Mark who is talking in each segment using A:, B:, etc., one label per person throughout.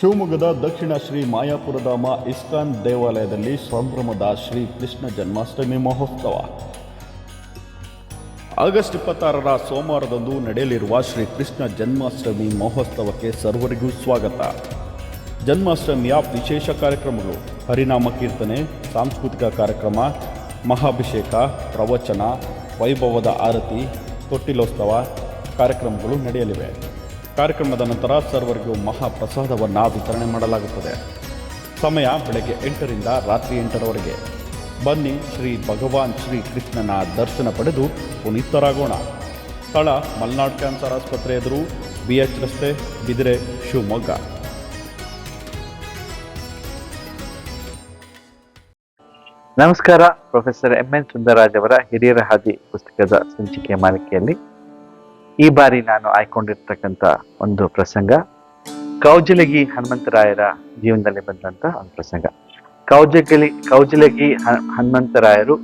A: ಶಿವಮೊಗ್ಗದ ದಕ್ಷಿಣ ಶ್ರೀ ಮಾಯಾಪುರಧಾಮ ಇಸ್ಕಾನ್ ದೇವಾಲಯದಲ್ಲಿ ಸಂಭ್ರಮದ ಶ್ರೀ ಕೃಷ್ಣ ಜನ್ಮಾಷ್ಟಮಿ ಮಹೋತ್ಸವ. ಆಗಸ್ಟ್ ಇಪ್ಪತ್ತಾರರ ಸೋಮವಾರದಂದು ನಡೆಯಲಿರುವ ಶ್ರೀ ಕೃಷ್ಣ ಜನ್ಮಾಷ್ಟಮಿ ಮಹೋತ್ಸವಕ್ಕೆ ಸರ್ವರಿಗೂ ಸ್ವಾಗತ. ಜನ್ಮಾಷ್ಟಮಿಯ ವಿಶೇಷ ಕಾರ್ಯಕ್ರಮಗಳು ಹರಿನಾಮ ಕೀರ್ತನೆ, ಸಾಂಸ್ಕೃತಿಕ ಕಾರ್ಯಕ್ರಮ, ಮಹಾಭಿಷೇಕ, ಪ್ರವಚನ, ವೈಭವದ ಆರತಿ, ತೊಟ್ಟಿಲೋತ್ಸವ ಕಾರ್ಯಕ್ರಮಗಳು ನಡೆಯಲಿವೆ. ಕಾರ್ಯಕ್ರಮದ ನಂತರ ಸರ್ವರಿಗೂ ಮಹಾಪ್ರಸಾದವನ್ನು ವಿತರಣೆ ಮಾಡಲಾಗುತ್ತದೆ. ಸಮಯ ಬೆಳಗ್ಗೆ ಎಂಟರಿಂದ ರಾತ್ರಿ ಎಂಟರವರೆಗೆ. ಬನ್ನಿ ಶ್ರೀ ಭಗವಾನ್ ಶ್ರೀ ಕೃಷ್ಣನ ದರ್ಶನ ಪಡೆದು ಪುನೀತರಾಗೋಣ. ಸ್ಥಳ ಮಲ್ನಾಡ್ ಕ್ಯಾನ್ಸರ್ ಆಸ್ಪತ್ರೆ ಎದುರು ಬಿ ಎಚ್ ರಸ್ತೆ, ಬಿದಿರೆ, ಶಿವಮೊಗ್ಗ.
B: ನಮಸ್ಕಾರ, ಪ್ರೊಫೆಸರ್ ಎಂ ಎನ್ ಸುಂದರರಾಜ್ ಅವರ ಹಿರಿಯರ ಹಾದಿ ಪುಸ್ತಕದ ಸಂಚಿಕೆ ಮಾಲಿಕೆಯಲ್ಲಿ. ಈ ಬಾರಿ ನಾನು ಆಯ್ಕೊಂಡಿರ್ತಕ್ಕಂಥ ಒಂದು ಪ್ರಸಂಗ. ಕೌಜಲಗಿ ಹನುಮಂತರಾಯರ ಜೀವನದಲ್ಲಿ ಬಂದಂತ ಒಂದು ಪ್ರಸಂಗ. ಕೌಜಗಲಿ, ಕೌಜಲಗಿ ಹನುಮಂತರಾಯರು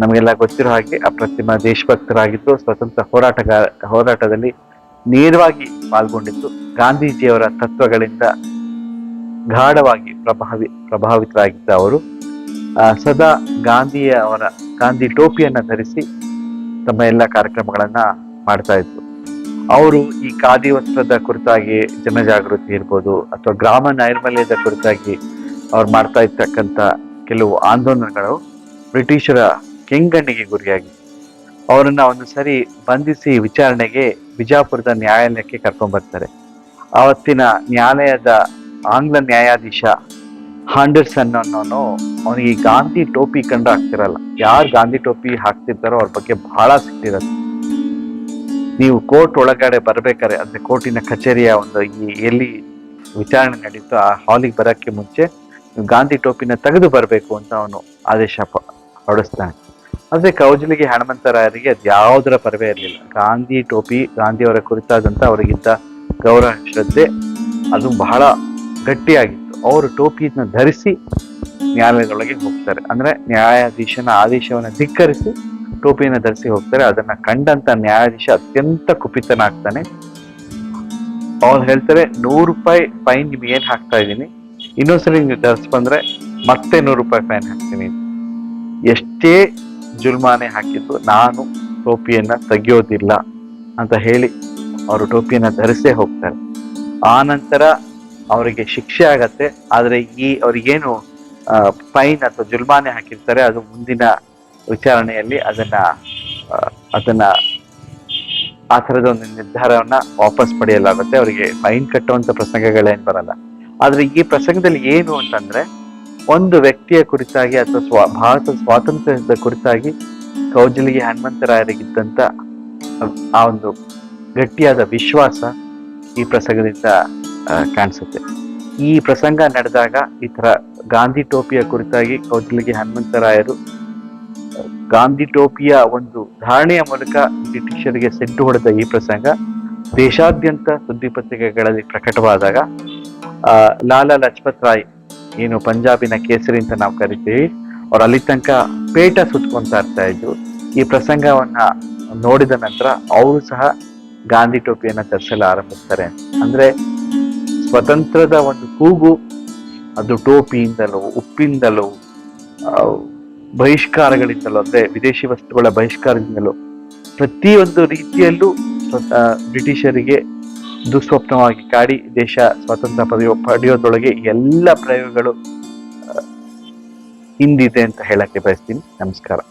B: ನಮಗೆಲ್ಲ ಗೊತ್ತಿರೋ ಹಾಗೆ ಅಪ್ರತಿಮ ದೇಶಭಕ್ತರಾಗಿದ್ದು, ಸ್ವತಂತ್ರ ಹೋರಾಟಗಾರ ಹೋರಾಟದಲ್ಲಿ ನೇರವಾಗಿ ಪಾಲ್ಗೊಂಡಿದ್ದು, ಗಾಂಧೀಜಿಯವರ ತತ್ವಗಳಿಂದ ಗಾಢವಾಗಿ ಪ್ರಭಾವಿ, ಪ್ರಭಾವಿತರಾಗಿದ್ದ ಅವರು. ಸದಾ ಗಾಂಧಿಯವರ, ಗಾಂಧಿ ಟೋಪಿಯನ್ನು ಧರಿಸಿ ತಮ್ಮ ಎಲ್ಲ ಕಾರ್ಯಕ್ರಮಗಳನ್ನ ಮಾಡ್ತಾ ಇದ್ರು. ಅವರು ಈ ಖಾದಿ ವಸ್ತ್ರದ ಕುರಿತಾಗಿ ಜನಜಾಗೃತಿ ಇರ್ಬೋದು ಅಥವಾ ಗ್ರಾಮ ನೈರ್ಮಲ್ಯದ ಕುರಿತಾಗಿ ಅವ್ರು ಮಾಡ್ತಾ ಇರ್ತಕ್ಕಂಥ ಕೆಲವು ಆಂದೋಲನಗಳು ಬ್ರಿಟಿಷರ ಕೆಂಗಣ್ಣಿಗೆ ಗುರಿಯಾಗಿ ಅವರನ್ನ ಒಂದು ಸರಿ ಬಂಧಿಸಿ ವಿಚಾರಣೆಗೆ ಬಿಜಾಪುರದ ನ್ಯಾಯಾಲಯಕ್ಕೆ ಕರ್ಕೊಂಡ್ಬರ್ತಾರೆ ಆವತ್ತಿನ ನ್ಯಾಯಾಲಯದ ಆಂಗ್ಲ ನ್ಯಾಯಾಧೀಶ ಹಾಂಡರ್ಸನ್ ಅನ್ನೋನು ಅವನಿಗೆ ಗಾಂಧಿ ಟೋಪಿ ಕಂಡು ಹಾಕ್ತಿರಲ್ಲ ಯಾರು ಗಾಂಧಿ ಟೋಪಿ ಹಾಕ್ತಿರ್ತಾರೋ ಅವ್ರ ಬಗ್ಗೆ ಬಹಳ ಸಿಟ್ಟಿರತ್ತೆ. ನೀವು ಕೋರ್ಟ್ ಒಳಗಡೆ ಬರ್ಬೇಕಾರೆ ಅಂದ್ರೆ ಕೋರ್ಟಿನ ಕಚೇರಿಯ ಒಂದು ಈ ಎಲ್ಲಿ ವಿಚಾರಣೆ ನಡೀತೋ ಆ ಹಾಲಿಗೆ ಬರಕ್ಕೆ ಮುಂಚೆ ನೀವು ಗಾಂಧಿ ಟೋಪಿನ ತೆಗೆದು ಬರಬೇಕು ಅಂತ ಅವನು ಆದೇಶ ಹೊಡಿಸ್ತಾನೆ ಆದ್ರೆ ಕೌಜಲಿಗೆ ಹನುಮಂತರಾಯರಿಗೆ ಅದು ಯಾವುದರ ಪರವೇ ಇರಲಿಲ್ಲ. ಗಾಂಧಿ ಟೋಪಿ, ಗಾಂಧಿಯವರ ಕುರಿತಾದಂತ ಅವರಿಗಿಂತ ಗೌರವ, ಶ್ರದ್ಧೆ, ಅದು ಬಹಳ ಗಟ್ಟಿಯಾಗಿತ್ತು ಅವರು ಟೋಪಿನ ಧರಿಸಿ ನ್ಯಾಯಾಲಯದೊಳಗೆ ಹೋಗ್ತಾರೆ. ಅಂದ್ರೆ ನ್ಯಾಯಾಧೀಶನ ಆದೇಶವನ್ನ ಧಿಕ್ಕರಿಸಿ ಟೋಪಿಯನ್ನು ಧರಿಸಿ ಹೋಗ್ತಾರೆ. ಅದನ್ನ ಕಂಡಂತ ನ್ಯಾಯಾಧೀಶ ಅತ್ಯಂತ ಕುಪಿತನಾಗ್ತಾನೆ. ಅವ್ರು ಹೇಳ್ತಾರೆ, ನೂರು ರೂಪಾಯಿ ಫೈನ್ ನಿಮ್ಗೆ ಏನ್ ಹಾಕ್ತಾ ಇದ್ದೀನಿ? ಇನ್ನೊಂದ್ಸರಿ ನೀವು ಧರಿಸ್ ಬಂದ್ರೆ ಮತ್ತೆ ನೂರು ರೂಪಾಯಿ ಫೈನ್ ಹಾಕ್ತೀನಿ. ಎಷ್ಟೇ ಜುಲ್ಮಾನೆ ಹಾಕಿದ್ದು ನಾನು ಟೋಪಿಯನ್ನ ತೆಗಿಯೋದಿಲ್ಲ ಅಂತ ಹೇಳಿ ಅವರು ಟೋಪಿಯನ್ನ ಧರಿಸೇ ಹೋಗ್ತಾರೆ. ಆ ನಂತರ ಅವರಿಗೆ ಶಿಕ್ಷೆ ಆಗತ್ತೆ. ಆದ್ರೆ ಈ ಅವ್ರಿಗೇನು ಫೈನ್ ಅಥವಾ ಜುಲ್ಮಾನೆ ಹಾಕಿರ್ತಾರೆ, ಅದು ಮುಂದಿನ ವಿಚಾರಣೆಯಲ್ಲಿ ಅದನ್ನ ಅದನ್ನ ಆ ಥರದ ಒಂದು ನಿರ್ಧಾರವನ್ನ ವಾಪಸ್ ಪಡೆಯಲಾಗುತ್ತೆ. ಅವರಿಗೆ ಫೈನ್ ಕಟ್ಟುವಂತ ಪ್ರಸಂಗಗಳೇನ್ ಬರಲ್ಲ. ಆದ್ರೆ ಈ ಪ್ರಸಂಗದಲ್ಲಿ ಏನು ಅಂತಂದ್ರೆ, ಒಂದು ವ್ಯಕ್ತಿಯ ಕುರಿತಾಗಿ ಅಥವಾ ಸ್ವಾ, ಭಾರತ ಸ್ವಾತಂತ್ರ್ಯದ ಕುರಿತಾಗಿ ಕೌಜಲಿಗೆ ಹನುಮಂತರಾಯರಿಗಿದ್ದಂತ ಆ ಒಂದು ಗಟ್ಟಿಯಾದ ವಿಶ್ವಾಸ ಈ ಪ್ರಸಂಗದಿಂದ ಕಾಣಿಸುತ್ತೆ. ಈ ಪ್ರಸಂಗ ನಡೆದಾಗ ಈ ತರ ಗಾಂಧಿ ಟೋಪಿಯ ಕುರಿತಾಗಿ ಕೌಜಲಿಗೆ ಹನುಮಂತರಾಯರು ಗಾಂಧಿ ಟೋಪಿಯ ಒಂದು ಧಾರಣೆಯ ಮೂಲಕ ಬ್ರಿಟಿಷರಿಗೆ ಸೆಡ್ಡು ಹೊಡೆದ ಈ ಪ್ರಸಂಗ ದೇಶಾದ್ಯಂತ ಸುದ್ದಿ ಪತ್ರಿಕೆಗಳಲ್ಲಿ ಪ್ರಕಟವಾದಾಗ ಲಾಲಾ ಲಜಪತ್ ರಾಯ್, ಏನು ಪಂಜಾಬಿನ ಕೇಸರಿ ಅಂತ ನಾವು ಕರಿತೀವಿ, ಅವ್ರು ಅಲ್ಲಿ ತನಕ ಪೇಟ ಸುತ್ಕೊಂತಾ ಇರ್ತಾ ಇದ್ರು. ಈ ಪ್ರಸಂಗವನ್ನ ನೋಡಿದ ನಂತರ ಅವರು ಸಹ ಗಾಂಧಿ ಟೋಪಿಯನ್ನ ಧರಿಸಲು ಆರಂಭಿಸ್ತಾರೆ. ಅಂದ್ರೆ ಸ್ವತಂತ್ರದ ಒಂದು ಕೂಗು, ಅದು ಟೋಪಿಯಿಂದಲೋ, ಉಪ್ಪಿಂದಲೋ ಬಹಿಷ್ಕಾರಗಳಿಂದಲೋ ಅಂದ್ರೆ ವಿದೇಶಿ ವಸ್ತುಗಳ ಬಹಿಷ್ಕಾರದಿಂದಲೋ ಪ್ರತಿಯೊಂದು ರೀತಿಯಲ್ಲೂ ಬ್ರಿಟಿಷರಿಗೆ ದುಸ್ವಪ್ನವಾಗಿ ಕಾಡಿ ದೇಶ ಸ್ವಾತಂತ್ರ್ಯ ಪಡೆಯೋ, ಪಡೆಯೋದೊಳಗೆ ಎಲ್ಲ ಪ್ರಯೋಗಗಳು ಹಿಂದಿದೆ ಅಂತ ಹೇಳಕ್ಕೆ ಬಯಸ್ತೀನಿ. ನಮಸ್ಕಾರ.